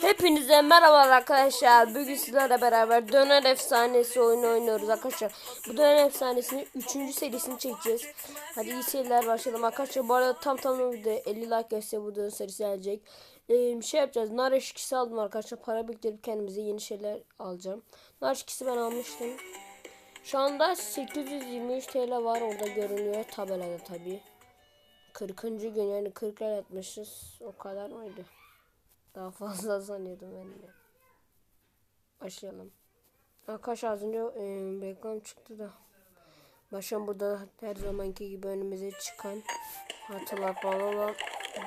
Hepinize merhaba arkadaşlar. Bugün sizlerle beraber Döner Efsanesi oyunu oynuyoruz arkadaşlar. Bu Döner Efsanesi'nin 3. serisini çekeceğiz. Hadi iyi seyirler başlayalım arkadaşlar. Bu arada tam tam de 50 like gelirse bu Döner serisi gelecek. Ee, şey yapacağız. Nar eşkisi aldım arkadaşlar. Para biriktirip kendimize yeni şeyler alacağım. Nar eşkisi ben almıştım. Şu anda 823 TL var orada görünüyor tabelada tabii. 40. gün yani 40 lira atmışız. O kadar mıydı? Daha fazla sanıyordum ben de. Başlayalım. Arkadaşlar az önce e, reklam çıktı da. Başım burada her zamanki gibi önümüze çıkan hatırlatmalı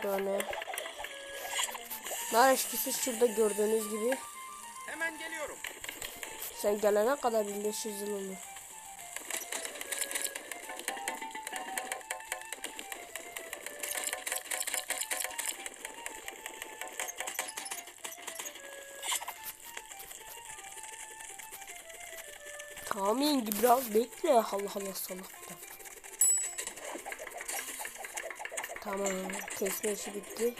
döne. Nar eşkisi şurada gördüğünüz gibi. Hemen geliyorum. Sen gelene kadar 1500 yıl olur. Yenge biraz bekle. Allah Allah salak. Tamam kesme işi bitti.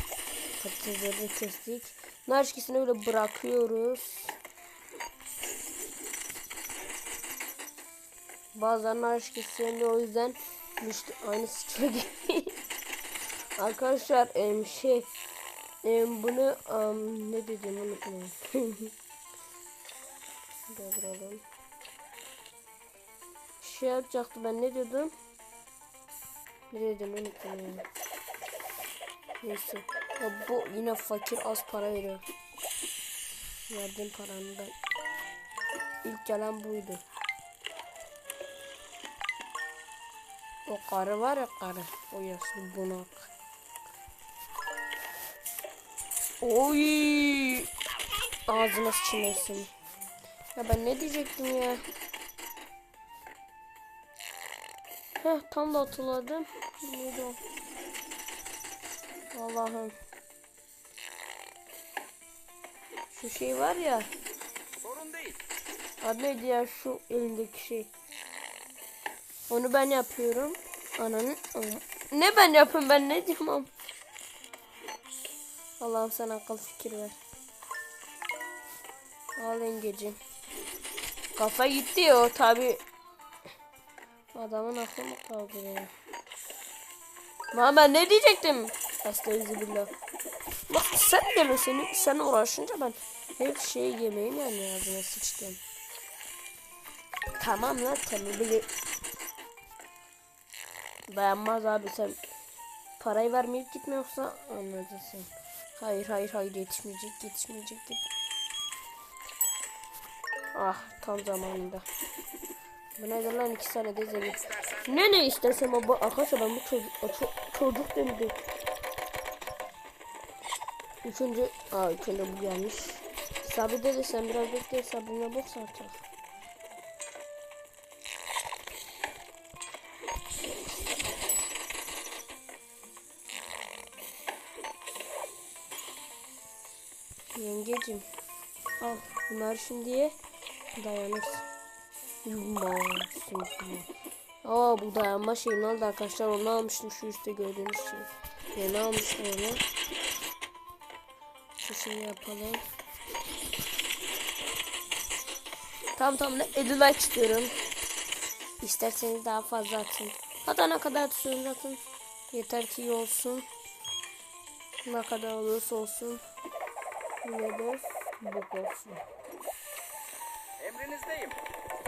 Patatesleri kestik. Nar eşkisini öyle bırakıyoruz. Bazen aşk istemiyor o yüzden işte aynı sıçra. Arkadaşlar em, şey em, bunu am, ne dedim unutmayın. Durduralım. Şey yapacaktı ben ne diyordum? Ne dedim unutmayın. Neyse. Ya bu yine fakir az para veriyor. Verdiğim paranın da ilk gelen buydu. O karı var ya karı. O yaşlı bunak. Oy. Ağzına sıçmasın. Ya ben ne diyecektim ya? Heh tam da hatırladım. Neydi o? Allah'ım. Şu şey var ya. Sorun değil. Adı neydi ya şu elindeki şey. Onu ben yapıyorum. Ananın ne ben yapıyorum ben ne diyorum am? Allah'ım sana akıl fikir ver. Al yengecim. Kafa gitti ya o tabi. Adamın aklı mı kaldı ya? Lan ben ne diyecektim? Estağfirullah. Bak sen deme seni sen uğraşınca ben her şeyi yemeğim yani ağzına sıçtım. Tamam lan tabi bile Dayanmaz abi sen parayı vermeyip gitmiyorsa anladın sen. Hayır hayır hayır yetişmeyecek yetişmeyecek. Yet ah tam zamanında. Bu nedir iki sene de zengin. Ne ne istersem ama arkadaşlar ben bu çocuk, çocuk, çocuk demedi. Üçüncü, aa üçüncü bu gelmiş. Sabri dedi sen biraz bekle sabrına bok artık. Yengecim al bunlar şimdiye dayanırsın. Yumağsın. Aa bu dayanma şeyini aldı arkadaşlar onu almıştım şu üstte gördüğünüz şey. Yeni almıştım onu. Şu şeyi yapalım. Tamam ne 50 like istiyorum. İsterseniz daha fazla atın. Hatta ne kadar atıyorsunuz atın. Yeter ki iyi olsun. Ne kadar olursa olsun. Yine de bok olsun. Emrinizdeyim.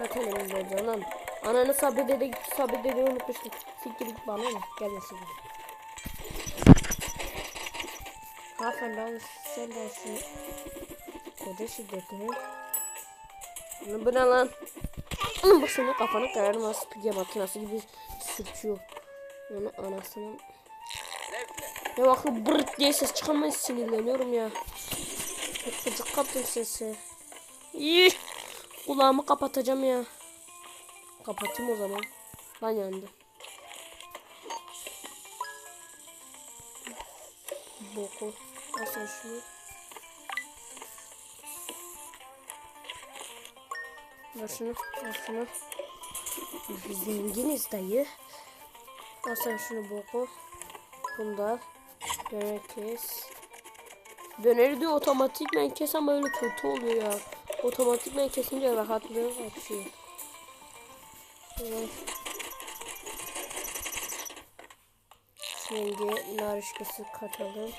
Zaten elimde canım. Ananı sabri dede sabri dede unutmuştum. Siktir git bana ne? Gelmesin. Ben sen dersin. Koca şiddetini. Bu ne lan? Onun başına kafanı kırarım az pide makinası gibi sürtüyor. Yani anasının. Ya bak bırt diye ses çıkarmayın sinirleniyorum ya. Gıcık kaptım sesi. İyi. Kulağımı kapatacağım ya. Kapatayım o zaman. Lan yandı. Boku. Sen şunu. Ver şunu. Al şunu. Zenginiz dayı. Sen şunu boku. Bunda. Dönek kes. Döneri diyor otomatikmen kes ama öyle kötü oluyor ya. Otomatikmen kesince rahatlığı kaçıyor. Evet. Şimdi narışkası katalım.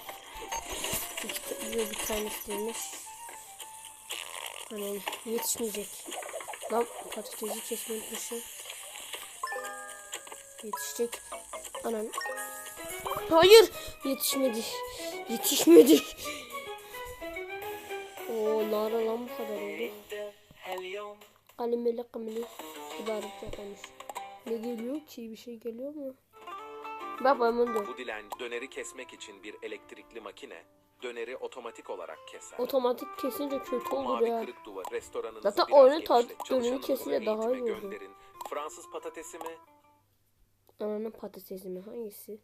İki, bir, tanesi demiş. Hani yetişmeyecek. Lan patatesi kesmeyi unutmuşum. Yetişecek. Anan. Hayır. Yetişmedi. Yetişmedi. Kamili. İbaret çok olmuş. Ne geliyor ki? Bir şey geliyor mu? Bunu diyorum. Bu dilenci döneri kesmek için bir elektrikli makine döneri otomatik olarak keser. Otomatik kesince kötü olur Mavi ya. kırık duvar restoranınızı Zaten oyunu tat- döneri kesince daha iyi olur. gönderin. Fransız patatesi mi? Ananın patatesi mi? Hangisi?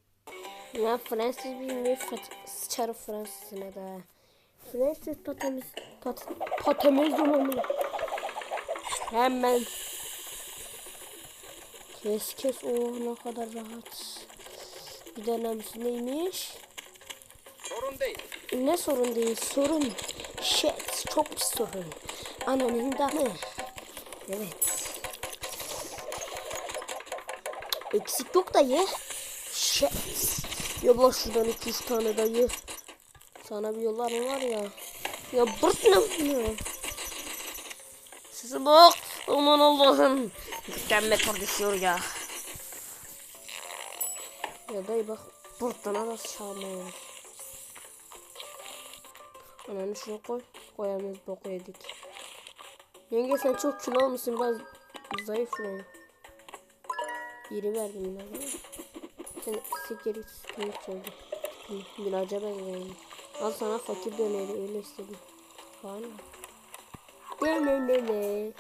Ya Fransız bilmiyor. Sıçarı Fransızına da. Fransız patates. Pat, patates zamanı. Hemen. Kes kes. Oh ne kadar rahat. Bir denemesi neymiş? Sorun değil. Ne sorun değil. Sorun. Shit. Çok bir sorun. Ananın da mı? Evet. Eksik yok dayı. Shit. Yolla şuradan 200 tane dayı. Sana bir yollarım var ya. Ya bırt ne bunu? Size bak. Aman Allah'ım. Metal düşüyor ya. Ya dayı bak. Bırttan arası çalmıyor. Ananı şuna koy. Koyamıyoruz boku yedik. Yenge sen çok kilo almışsın biraz zayıf lan. İri verdim yine. Sen sikir sıkıntı oldu. Miraca benzeyin. Al sana fakir döneri öyle istedim. Var mı? Ne ne ne ne.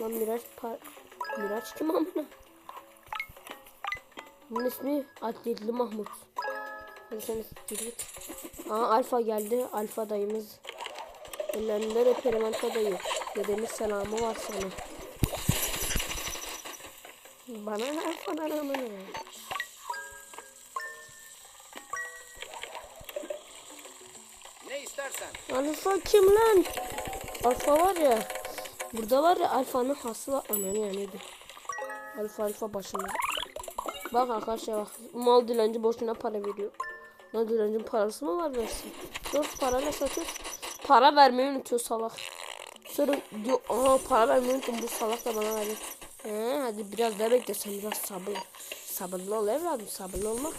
Lan Miraç par... Miraç kim amına? Bunun ismi Atletli Mahmut. Hadi sen git. Aa Alfa geldi. Alfa dayımız. Ellerinde de Perimanto dayı. Dedemiz selamı var sana. Bana ne Alfa'dan amına. Ne istersen. Alfa kim lan? Alfa var ya. Burada var ya Alfa'nın hası var. Ananı yanıydı. Alfa alfa başında. Bak arkadaşlar bak. Mal dilenci boşuna para veriyor. Lan dilencinin parası mı var versin? Dört parayla satıyor. Para vermeyi unutuyor salak. Sonra diyor aha para vermeyi unuttum bu salak da bana verdi. He, hadi biraz daha bekle sen biraz sabırlı. Sabırlı ol evladım sabırlı olmak.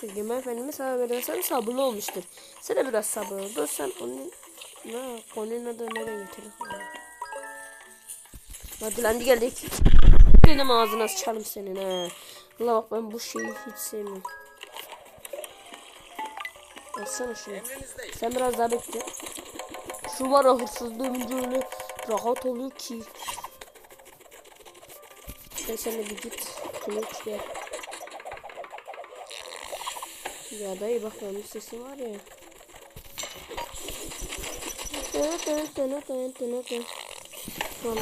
Peygamber Efendimiz sana verirsen sabırlı olmuştur. Sen de biraz sabırlı ol. Dur sen onun ne konunun adı nereye getirir? Hadi lan geldik. Benim ağzına sıçarım senin he. Allah bak ben bu şeyi hiç sevmiyorum. Alsana şunu. Sen biraz daha bekle. Şu var ya hırsızlığın öyle rahat oluyor ki. Sen sen bir git. Kılıç gel. Ya dayı bak onun sesi var ya. Tamam.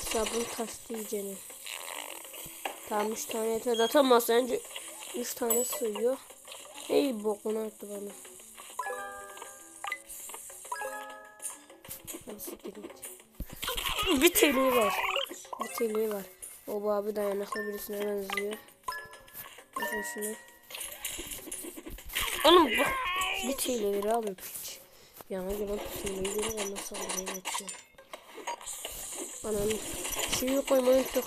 Sabun taştı iyicene. Tamam 3 tane yeter. Zaten masaya 3 tane sığıyor. Ey bokunu attı bana. Bir teli var. Bir teli var. O bu abi dayanıklı birisine benziyor. Bakın şunu. Oğlum bak. Bir teleri abi piç. Yana gelen görüyor ondan saldırıya geçiyor. Ananı. Şeyi koymayı unuttuk.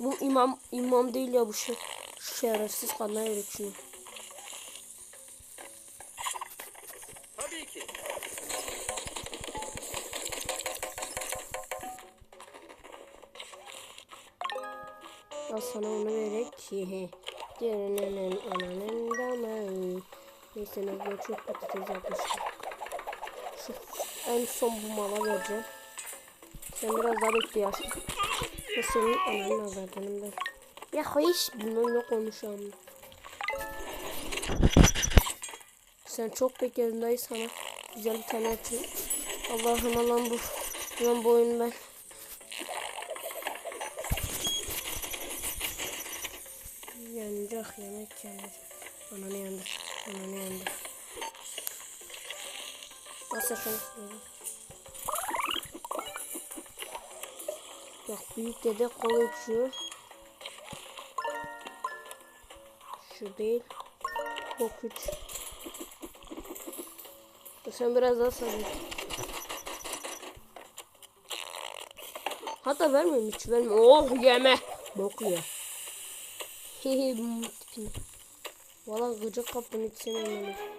Bu imam imam değil ya bu şey. Şerefsiz kadına verir şunu. Tabii ki. Sana onu vererek. Hehe. Diğerinin ananın damı. Neyse ne çok patates yapmıştım. En son bu mala vereceğim. Sen biraz daha bekle ya. Bu senin ananın ben. Ya bilmem ne konuşuyorum. Sen çok bekledin dayı sana. Güzel bir tane atayım. Allah'ım Allah'ım bu. Lan bu oyunu ben. Yanacak yemek yanacak. Ananı yandır. Hemen yandı. Nasıl şunu? Bak büyük dede kola içiyor. Şu değil. Bok üç. Sen biraz daha sabır. Hatta vermiyorum hiç verme. Oh yeme. Bok ye. Hehe bu tipini. Valla gıcık kaptım hiç sevmedim.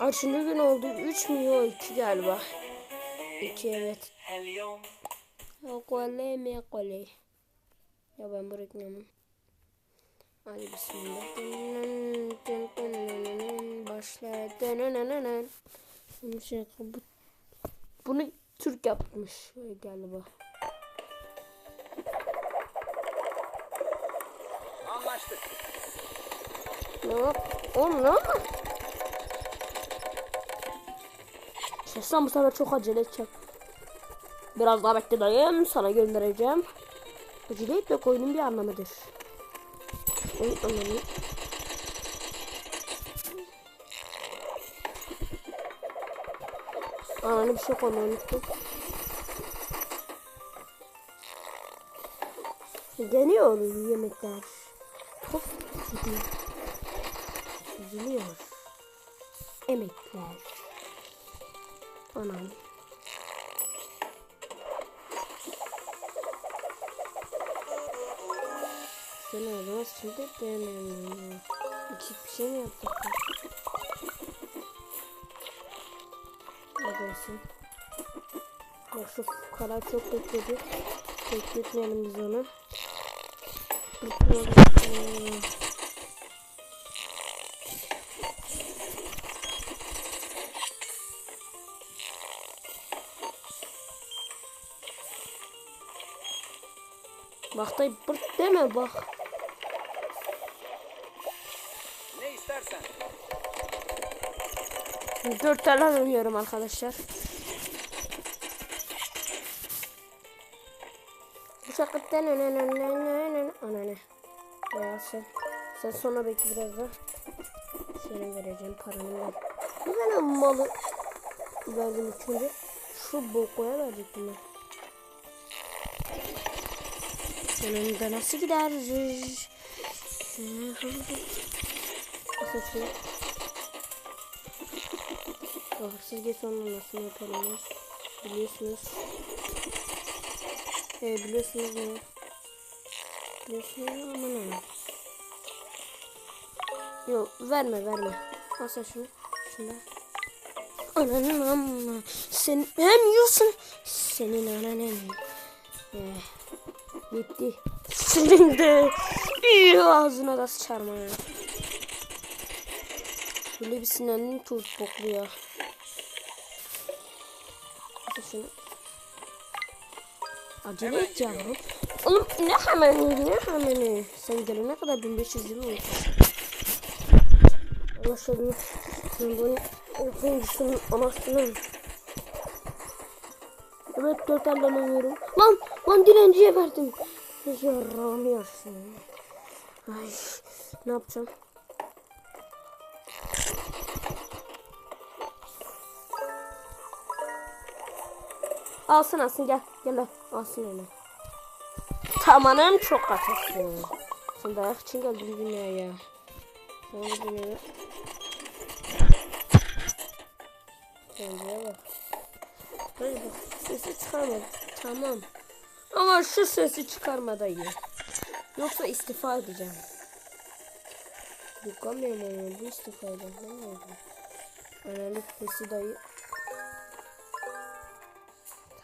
Kaçıncı gün oldu? 3 milyon 2 galiba. 2 evet. Kole mi kole? Ya ben reklamı. Hadi bismillah. Başla. Şey, bu, bunu Türk yapmış galiba. Anlaştık. Ne? Oğlum ne yap? Şahsen bu sefer çok acele edeceğim. Biraz daha bekle dayım sana göndereceğim. Acele etmek oyunun bir anlamıdır. Oyun anlamı. Aa ne bir şey koymayı unuttum. Deniyor yemekler. Çok gidiyor. Üzülüyor. Emekler. Anam. Sen o zaman şimdi deneyelim. İki bir şey mi yaptık? Hadi olsun. Bak şu karar çok bekledi. Bekletmeyelim biz onu. Bekleyelim. Bak da bırt deme bak. Ne istersen. Dört tane oynuyorum arkadaşlar. Bu şakıtten Senin de nasıl gider? Şey? Hırsız geç onun nasıl yapalım? Biliyorsunuz. Ee, biliyorsunuz ne? Biliyorsunuz ama ne? Yok verme verme. Sen şunu. Şunu. Ananın amma. Sen hem yiyorsun. Senin ananın. Ee, bitti. Senin de. İyi ağzına da sıçarma ya. Böyle bir sinirlerin tuz bokluyor. Hadi şunu. Acele et yavrum. Oğlum ne hemen ne hemen Sen gelene kadar 1500 lira oldu. Anlaşıldı. Sen bunu oyuncusunun anasını. Evet dört elden oynuyorum. Lan lan dilenciye verdim. Yaram yersin. Ay ne yapacağım? Alsın alsın gel. Gel al. Alsın onu. Tamam çok kaçırsın. Sen dayak için geldin dünyaya. Sen bu dünyaya. Bak. Hadi bak. Sesi çıkarma. Tamam. Ama şu sesi çıkarma dayı. Yoksa istifa edeceğim. Yukamıyorum onu. Bu istifa edeceğim. Ne oldu? Analık sesi dayı.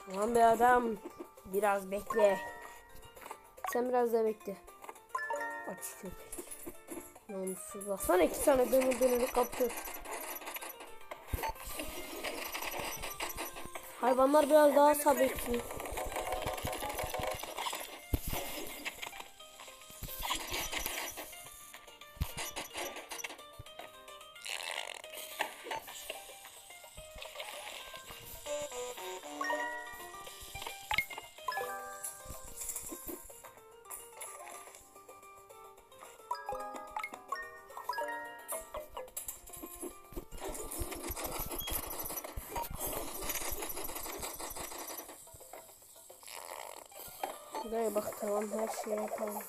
Tamam be adam. Biraz bekle. Sen biraz da bekle. Aç köpek. Namussuz. Baksana iki tane dönür dönür kaptı. Hayvanlar biraz daha sabretsin. Ay bak tamam her şeyi yapalım.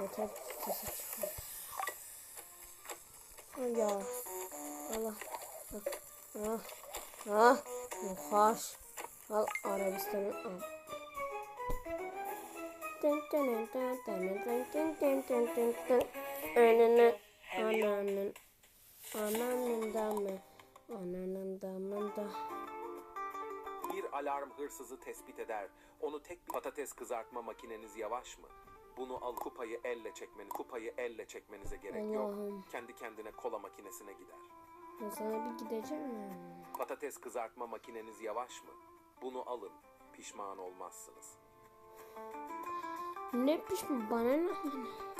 Yeter ki sesi çıkıyor. Ya. Allah. Ah. Ah. Yuhaş. Al Arabistan'ı al. Dın dın dın dın dın dın dın dın dın dın dın. Önünü ananın ananın damı ananın damında. Bir alarm hırsızı tespit eder. Onu tek bir patates kızartma makineniz yavaş mı? Bunu al kupayı elle çekmeni, kupayı elle çekmenize gerek yok. Allah'ım. Kendi kendine kola makinesine gider. Ben sana bir gideceğim ya. Patates kızartma makineniz yavaş mı? Bunu alın. Pişman olmazsınız. Ne pişman bana ne?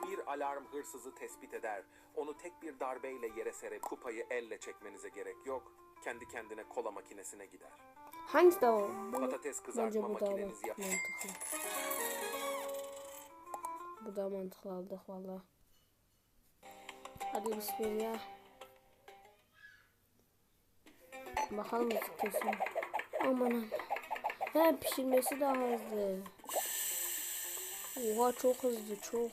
Bir alarm hırsızı tespit eder. Onu tek bir darbeyle yere serip kupayı elle çekmenize gerek yok. Kendi kendine kola makinesine gider. Hangisi daha o? Patates kızartma bu daha makineniz yap. mantıklı. Bu da mantıklı aldık valla. Hadi bismillah. Bakalım kesin. Aman aman. He pişirmesi daha hızlı. Oha çok hızlı çok.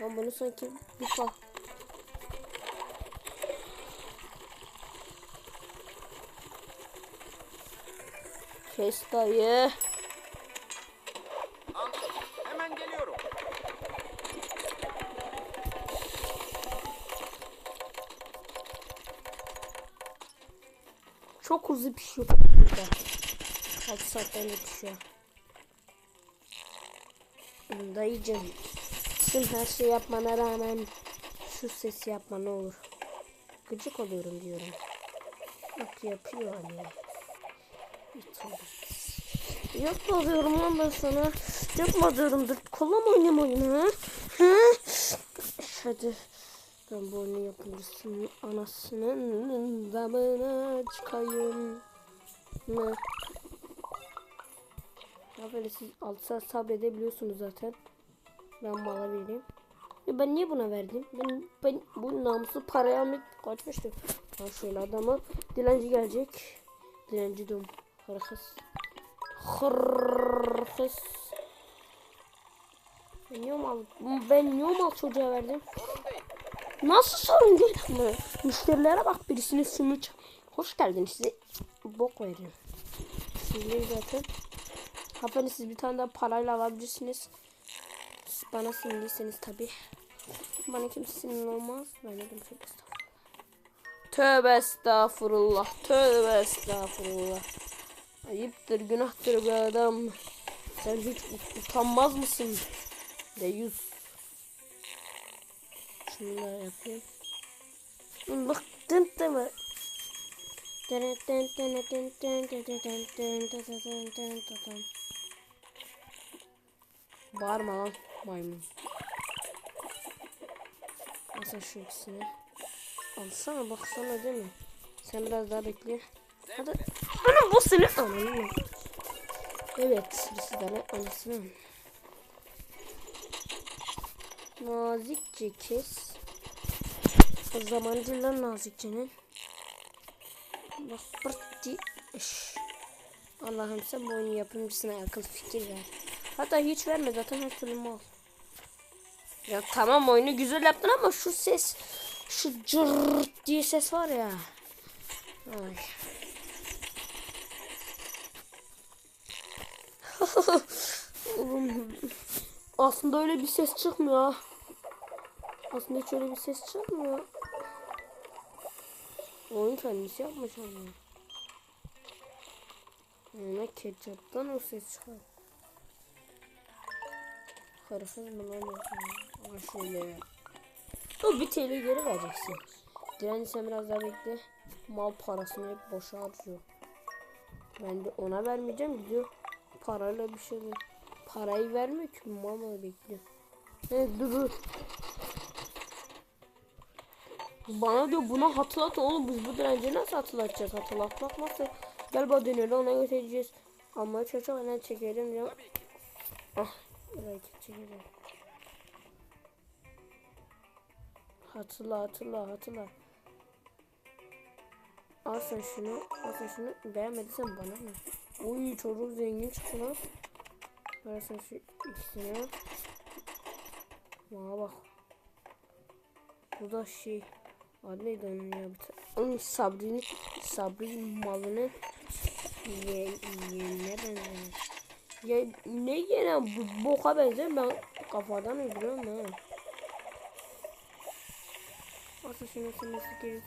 Ben bunu sanki bir fa Kes dayı. Hemen geliyorum. Çok hızlı pişiyor burada. 6 saatten de pişiyor. Dayıcım. Tüm her şey yapmana rağmen şu sesi yapma ne olur. Gıcık oluyorum diyorum. Bak yapıyor hani. Yapma diyorum lan ben sana. Yapma diyorum. Dur kolla mı oynayayım oyunu? Ha? Hadi. Ben bu oyunu yapımcısının anasının damına çıkayım. Ne? Ya böyle siz 6 saat sabredebiliyorsunuz zaten. Ben mala vereyim. Ya ben niye buna verdim? Ben, ben bu namusu parayı almak kaçmıştım. Ha şöyle adamı dilenci gelecek. Dilenci dom. Hırkız. Hırkız. Ben niye mal, ben niye mal çocuğa verdim? Nasıl sorun değil ama. Müşterilere bak birisine şunu ç- Hoş geldiniz size bok veriyorum. Sizleri zaten. Hanımefendi siz bir tane daha parayla alabilirsiniz. Siz bana sinirliyseniz tabi. Bana kimse sinirli olmaz. Ben de çok estağfurullah. Tövbe estağfurullah. Tövbe estağfurullah. Ayıptır günahtır be adam. Sen hiç ut- utanmaz mısın? De yüz. Şunu da yapayım. Bak dın dın? Bağırma lan maymun. Alsana şu ikisini. Alsana baksana değil mi? Sen biraz daha bekle. Hadi. Ana bu senin ananı? Evet. Birisi de anasını. Nazikçe kes. O zamancı lan nazikçenin. Bak pırtti. Eş. Allah'ım sen bu oyunun yapımcısına akıl fikir ver. Hatta hiç verme zaten her türlü mal. Ya tamam oyunu güzel yaptın ama şu ses şu cırt diye ses var ya. Ay. Aslında öyle bir ses çıkmıyor. Aslında hiç öyle bir ses çıkmıyor. Oyun kendisi yapmış ama. Ona ketçaptan o ses çıkar. Hırsız mı lan? Ama şöyle. O bir TL geri vereceksin. Direnci sen biraz daha bekle. Mal parasını hep boşa harcıyor. Ben de ona vermeyeceğim gidiyor. Parayla bir şey değil. Parayı vermiyor ki mal mı bekliyor. Evet dur dur. Bana diyor buna hatırlat oğlum biz bu direnci nasıl hatırlatacağız? Hatırlatmak nasıl? Bana dönüyor ona götüreceğiz. Ama çocuk hemen çekelim diyor. Ah hareket çekelim. Hatırla hatırla hatırla. Al sen şunu al sen şunu. Beğenmediysen bana ne Uy çocuk zengin çıktı lan Versen şu ikisini. Bana bak. Bu da şey. Adı neydi onun ya? Onun Sabri'nin Sabri'nin malını ye, yenine benziyor. Ya ne yenen bu boka benziyor ben kafadan uyduruyorum ha. Asıl şunu sinirsi geri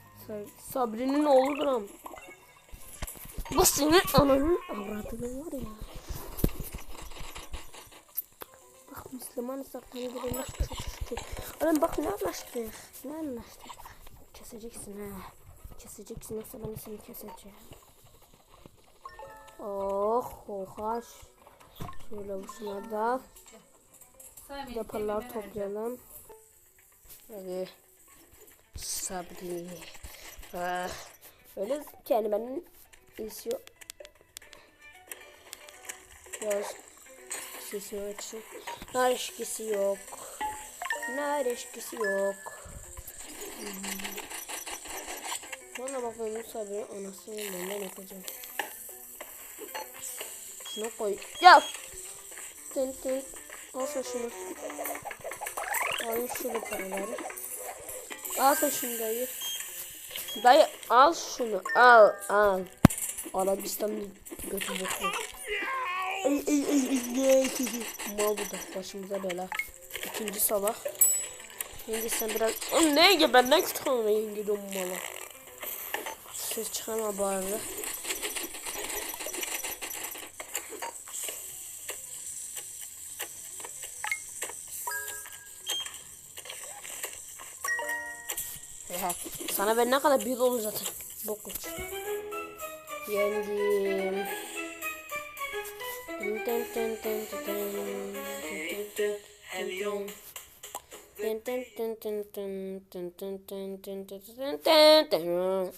Sabri'nin oğludur ama. Senin ananın avradını var ya. Bak Müslüman saklandırılmış çok şükür. Oğlum bak ne anlaştık? Ne anlaştık? Keseceksin ha. Keseceksin yoksa ben seni keseceğim. Oh hoş. Şöyle şuna da yaparlar toplayalım. Hadi. Sabri. Ah. Böyle kelimenin iyisi yok. Biraz sesini açayım. Nar eşkisi yok. Nar eşkisi yok. Hmm. Bana bakalım Sabri anasını benden yapacağım. Şunu koy. Ya. Tın tın. Al sen şunu. Al şunu paraları. Al sen şunu dayı. Dayı al şunu. Al al. Arabistan'da götü boku. Ay ay ay ay ay. Mal bu da başımıza bela. İkinci sabah. Yenge sen biraz... Oğlum ne yenge benden küçük olma yenge dön mala. Ses çıkarma bari. Sana ben ne kadar büyük olur zaten. Bok uç. Yendim. Dın dın dın dın dın dın. Dın dın dın dın dın dın dın dın dın dın dın dın dın.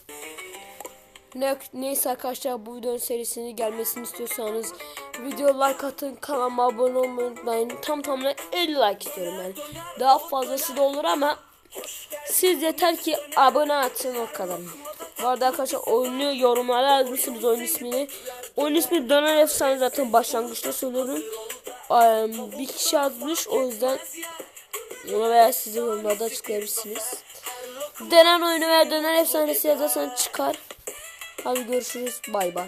Ne, neyse arkadaşlar bu videonun serisini gelmesini istiyorsanız video like atın kanalıma abone olmayı unutmayın. Tam tamına 50 like istiyorum yani. Daha fazlası da olur ama siz yeter ki abone atın o kadar. Bu arada arkadaşlar oyunu yorumlara yazmışsınız oyun ismini. Oyun ismi Döner Efsane zaten başlangıçta söylüyorum. Eee, bir kişi yazmış o yüzden ona veya size yorumlarda açıklayabilirsiniz. Dönen oyunu veya döner efsanesi yazarsanız çıkar. Hadi görüşürüz. Bay bay.